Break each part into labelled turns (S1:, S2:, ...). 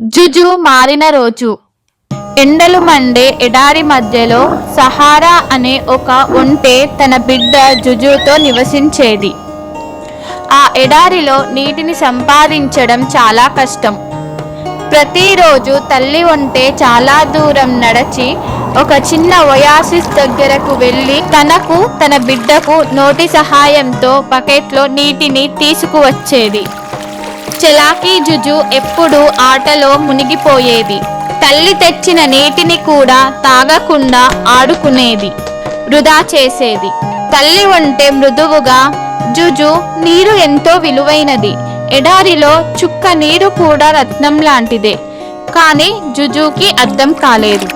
S1: జుజు మారిన రోజు. ఎండలు మండే ఎడారి మధ్యలో సహారా అనే ఒక ఒంటె తన బిడ్డ జుజుతో నివసించేది. ఆ ఎడారిలో నీటిని సంపాదించడం చాలా కష్టం. ప్రతిరోజు తల్లి ఒంటె చాలా దూరం నడిచి ఒక చిన్న ఒయాసిస్ దగ్గరకు వెళ్ళి తనకు తన బిడ్డకు నోటి సహాయంతో బకెట్లో నీటిని తీసుకువచ్చేది. చలాకీ జుజు ఎప్పుడు ఆటలో మునిగిపోయేది. తల్లి తెచ్చిన నీటిని కూడా తాగకుండా ఆడుకునేది. వృధా చేసేది. తల్లి ఉంటే మృదువుగా జుజు నీరు ఎంతో విలువైనది. ఎడారిలో చుక్క నీరు కూడా రత్నం లాంటిదే. కానీ జుజుకి అర్థం కాలేదు.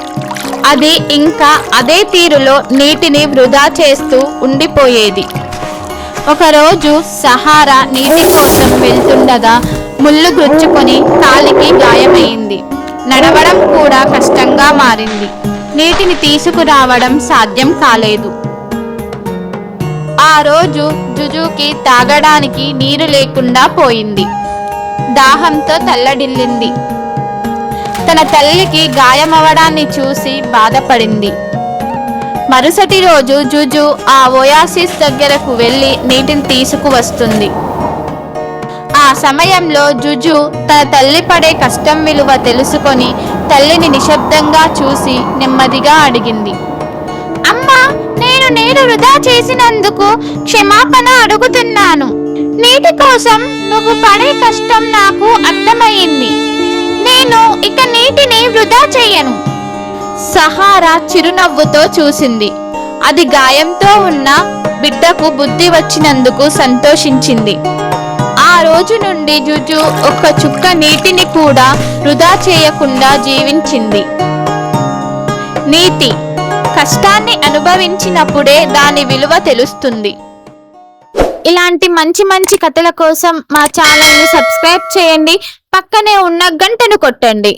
S1: అది ఇంకా అదే తీరులో నీటిని వృధా చేస్తూ ఉండిపోయేది. ఒకరోజు సహారా నీటి కోసం వెళ్తుండగా ముళ్ళు గుచ్చుకొని కాలికి గాయమైంది. నడవడం కూడా కష్టంగా మారింది. నీటిని తీసుకురావడం సాధ్యం కాలేదు. ఆ రోజు జుజుకి తాగడానికి నీరు లేకుండా పోయింది. దాహంతో తల్లడిల్లింది. తన తల్లికి గాయమవడాన్ని చూసి బాధపడింది. మరుసటి రోజు జుజు ఆ ఓయాసిస్ దగ్గరకు వెళ్ళి నీటిని తీసుకువస్తుంది. ఆ సమయంలో జుజు తన తల్లి పడే కష్టం విలువ తెలుసుకొని తల్లిని నిశ్శబ్దంగా చూసి నెమ్మదిగా అడిగింది. అమ్మా నేను నీరు వృధా చేసినందుకు క్షమాపణ అడుగుతున్నాను. నీటి కోసం నువ్వు పడే కష్టం నాకు అర్థమయ్యింది నేను ఇక నీటిని వృధా చేయను. సహారా చిరునవ్వుతో చూసింది. అది గాయంతో ఉన్న బిడ్డకు బుద్ధి వచ్చినందుకు సంతోషించింది. ఆ రోజు నుండి జుజు ఒక్క చుక్క నీటిని కూడా వృధా చేయకుండా జీవించింది. నీతి కష్టాన్ని అనుభవించినప్పుడే దాని విలువ తెలుస్తుంది. ఇలాంటి మంచి మంచి కథల కోసం మా ఛానల్ని సబ్స్క్రైబ్ చేయండి. పక్కనే ఉన్న గంటను కొట్టండి.